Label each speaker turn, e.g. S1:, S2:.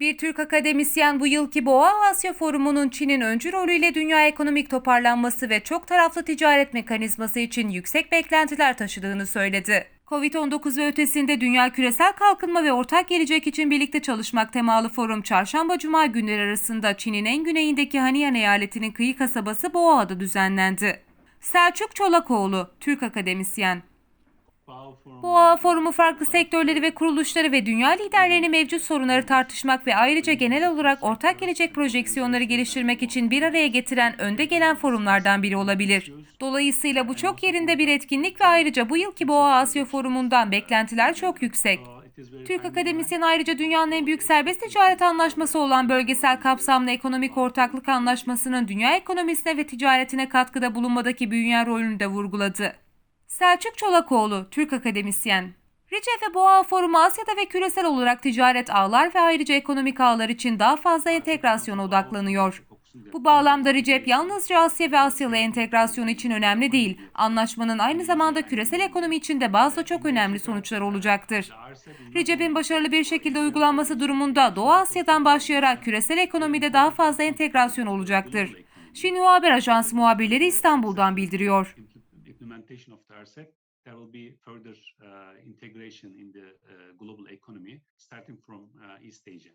S1: Bir Türk akademisyen bu yılki Boğa Asya Forumu'nun Çin'in öncü rolüyle dünya ekonomik toparlanması ve çok taraflı ticaret mekanizması için yüksek beklentiler taşıdığını söyledi. Covid-19 ve ötesinde dünya küresel kalkınma ve ortak gelecek için birlikte çalışmak temalı forum çarşamba-cuma günleri arasında Çin'in en güneyindeki Haniyan eyaletinin kıyı kasabası Boğa'da düzenlendi. Selçuk Çolakoğlu, Türk akademisyen. Boğa Forumu farklı sektörleri ve kuruluşları ve dünya liderlerini mevcut sorunları tartışmak ve ayrıca genel olarak ortak gelecek projeksiyonları geliştirmek için bir araya getiren önde gelen forumlardan biri olabilir. Dolayısıyla bu çok yerinde bir etkinlik ve ayrıca bu yılki Boğa Asya Forumu'ndan beklentiler çok yüksek. Türk akademisyen ayrıca dünyanın en büyük serbest ticaret anlaşması olan bölgesel kapsamlı ekonomik ortaklık anlaşmasının dünya ekonomisine ve ticaretine katkıda bulunmadaki büyüyen rolünü de vurguladı. Selçuk Çolakoğlu, Türk akademisyen. Rice ve Boğa Forumu Asya'da ve küresel olarak ticaret ağlar ve ayrıca ekonomik ağlar için daha fazla entegrasyona odaklanıyor. Bu bağlamda Recep yalnızca Asya ve Asyalı entegrasyonu için önemli değil, anlaşmanın aynı zamanda küresel ekonomi için de bazı çok önemli sonuçlar olacaktır. Recep'in başarılı bir şekilde uygulanması durumunda Doğu Asya'dan başlayarak küresel ekonomide daha fazla entegrasyon olacaktır. Xinhua Haber Ajansı muhabirleri İstanbul'dan bildiriyor.
S2: Implementation of the RCEP, there will be further uh, integration in the uh, global economy starting from uh, East Asia.